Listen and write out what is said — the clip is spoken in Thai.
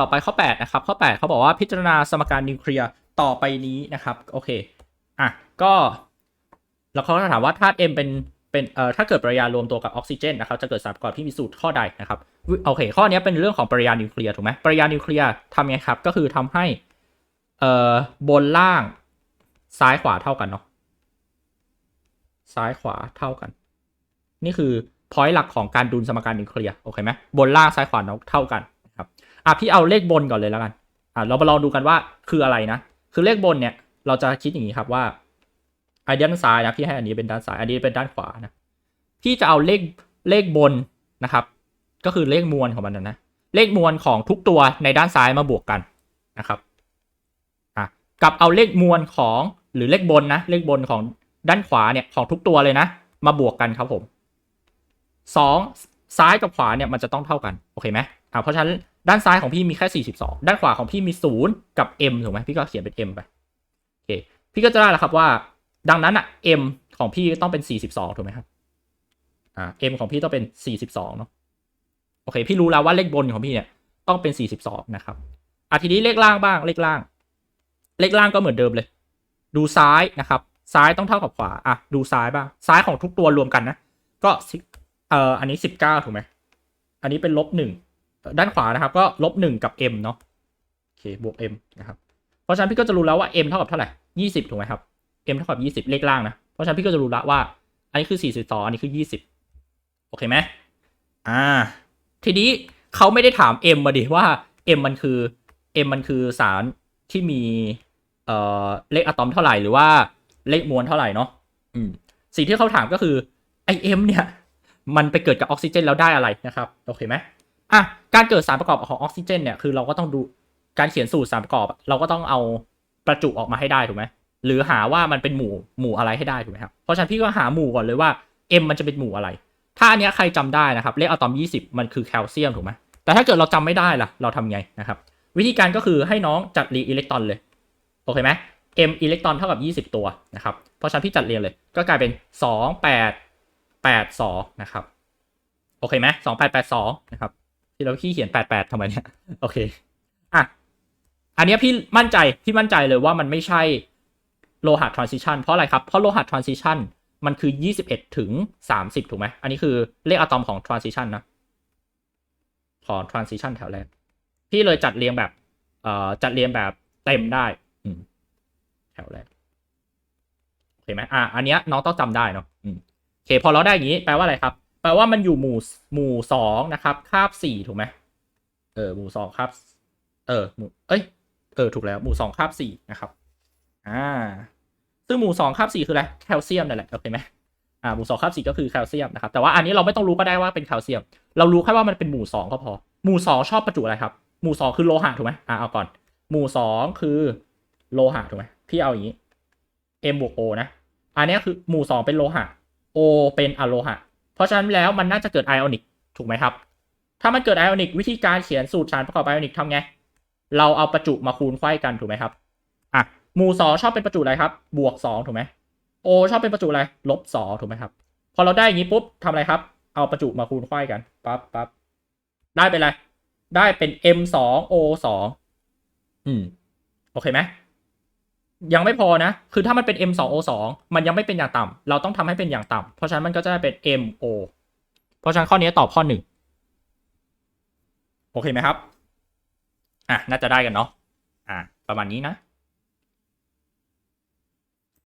ต่อไปข้อ 8 นะครับ ข้อ 8 เขาบอกว่าพิจารณาสมการนิวเคลียร์ต่อไปนี้นะครับ โอเค อะ ก็ แล้วเขาถามว่าธาตุ M เป็นเป็นเอ่อถ้าเกิดปริยารวมตัวกับออกซิเจนนะครับจะเกิดสารประกอบที่มีสูตรข้อใดนะครับโอเค ข้อนี้เป็นเรื่องของปริยานิวเคลียร์ถูกไหมปริยานิวเคลียร์ทำไงครับ ก็คือทำให้เอ่อบนล่างซ้ายขวาเท่ากันเนาะซ้ายขวาเท่ากัน นี่คือพอยต์หลักของการดุลสมการนิวเคลียร์โอเคไหมบนล่างซ้ายขวาเท่ากัน ครับอะพี่เอาเลขบนก่อนเลยแล้วกันอะเรามาลองดูกันว่าคืออะไรนะ คือเลขบนเนี่ย เราจะคิดอย่างนี้ครับว่าอันด้านซ้ายนะพี่ให้อันนี้เป็นด้านซ้ายอันนี้เป็นด้านขวานะพี่จะเอาเลขเลขบนนะครับ ก็คือเลขมวลของมันนะนะเลขมวลของทุกตัวในด้านซ้ายมาบวกกันนะครับอะกับเอาเลขมวลของหรือเลขบนนะเลขบนของด้านขวาเนี่ยของทุกตัวเลยนะ มาบวกกันครับผมสองซ้ายกับขวาเนี่ยมันจะต้องเท่ากันโอเคไหมอ่าเพราะฉะนั้น ด้านซ้ายของพี่มีแค่ 42 ด้านขวาของพี่มี 0 กับ m ถูกไหมพี่ก็เขียนเป็น m ไปโอเคพี่ก็จะได้แล้วครับว่า ดังนั้นอะ m ของพี่ต้องเป็น 42 ถูกไหมครับอ่า m ของพี่ต้องเป็น 42 เนาะโอเค พี่รู้แล้วว่าเลขบนของพี่เนี่ยต้องเป็น 42 นะครับอะทีนี้เลขล่างบ้างเลขล่าง เลขล่างก็เหมือนเดิมเลย ดูซ้ายนะครับ ซ้ายต้องเท่ากับขวาอะดูซ้ายบ้างซ้ายของทุกตัวรวมกันนะ ก็เอ่ออันนี้ 19 ถูกไหมอันนี้เป็นลบหนึ่ง ด้านขวานะครับก็ลบหนึ่งกับ m เนาะโอเคบวก m นะครับเพราะฉะนั้นพี่ก็จะรู้แล้วว่า m เท่ากับเท่าไหร่ยี่สิบถูกไหมครับ m เท่ากับยี่สิบเลขล่างนะ เพราะฉะนั้นพี่ก็จะรู้แล้วว่า อันนี้คือสี่สิบสองอันนี้คือยี่สิบโอเคไหมอ่า ทีนี้เขาไม่ได้ถาม m มาดิว่า m มันคือ m มันคือสารที่มีเอ่อเลขอะตอมเท่าไหร่หรือว่าเลขมวลเท่าไหร่เนาะอืมสิ่งที่เขาถามก็คือไอ m เนี่ย มันไปเกิดกับออกซิเจนแล้วได้อะไรนะครับ โอเคไหม อะการเกิดสารประกอบของออกซิเจนเนี่ยคือเราก็ต้องดูการเขียนสูตรสารประกอบ เราก็ต้องเอาประจุออกมาให้ได้ถูกไหมหรือหาว่ามันเป็นหมู่หมู่อะไรให้ได้ถูกไหมครับเพราะฉะนั้นพี่ก็หาหมู่ก่อนเลยว่า M มันจะเป็นหมู่อะไร ถ้าอันเนี้ยใครจำได้นะครับเลขอะตอม 20 มันคือแคลเซียมถูกไหมแต่ถ้าเกิดเราจำไม่ได้ล่ะเราทำไงนะครับวิธีการก็คือให้น้องจัดเรียงอิเล็กตรอนเลยโอเคไหม M อิเล็กตรอนเท่ากับ 20 ตัวนะครับเพราะฉะนั้นพี่จัดเรียงเลยก็กลายเป็น 2 8 8 2 นะครับโอเคไหมสองแปดแปดสองนะครับ ที่เราขี้เขียนแปดแปดทำไมเนี่ย โอเค อะ อันนี้พี่มั่นใจ พี่มั่นใจเลยว่ามันไม่ใช่โลหะทรานซิชันเพราะอะไรครับ เพราะโลหะทรานซิชันมันคือยี่สิบเอ็ดถึงสามสิบถูกไหม อันนี้คือเลขอะตอมของทรานซิชันนะ ของทรานซิชันแถวแรก พี่เลยจัดเรียงแบบ เอ่อ จัดเรียงแบบเต็มได้อืมแถวแรกโอเคไหมอะ อันเนี้ยน้องต้องจำได้เนาะอืมโอเค พอเราได้อย่างนี้ แปลว่าอะไรครับ แปลว่ามันอยู่หมู่หมู่สองนะครับ คาบสี่ถูกไหมเออหมู่สองคาบเออหมู่เอ้ยเออถูกแล้วหมู่สองคาบสี่นะครับอ่าซึ่งหมู่สองคาบสี่คืออะไรแคลเซียมนั่นแหละโอเคไหมอ่าหมู่สองคาบสี่ก็คือแคลเซียมนะครับแต่ว่าอันนี้เราไม่ต้องรู้ก็ได้ว่าเป็นแคลเซียม เรารู้แค่ว่ามันเป็นหมู่สองก็พอหมู่สองชอบประจุอะไรครับ หมู่สองคือโลหะถูกไหมอ่าเอาก่อน หมู่สองคือโลหะถูกไหมพี่เอาอย่างนี้ M บวก O นะ อันนี้คือหมู่สองเป็นโลหะ O เป็นอะโลหะ เพราะฉะนั้นแล้วมันน่าจะเกิดไอออนิกถูกไหมครับ ถ้ามันเกิดไอออนิกวิธีการเขียนสูตรสารประกอบไอออนิกทำไง เราเอาประจุมาคูณไขว้กันถูกไหมครับอะหมู่สองชอบเป็นประจุอะไรครับ บวกสองถูกไหมโอชอบเป็นประจุอะไรลบสองถูกไหมครับ พอเราได้อย่างนี้ปุ๊บทำอะไรครับ เอาประจุมาคูณไขว้กันปั๊บปั๊บได้เป็นอะไรได้เป็น m สอง o สองอืมโอเคไหม ยังไม่พอนะ คือถ้ามันเป็น M 2 O 2 มันยังไม่เป็นอย่างต่ำเราต้องทำให้เป็นอย่างต่ำเพราะฉะนั้นมันก็จะได้เป็น M O เพราะฉะนั้นข้อนี้ตอบข้อหนึ่งโอเคไหมครับ อะ น่าจะได้กันเนาะ อะ ประมาณนี้นะ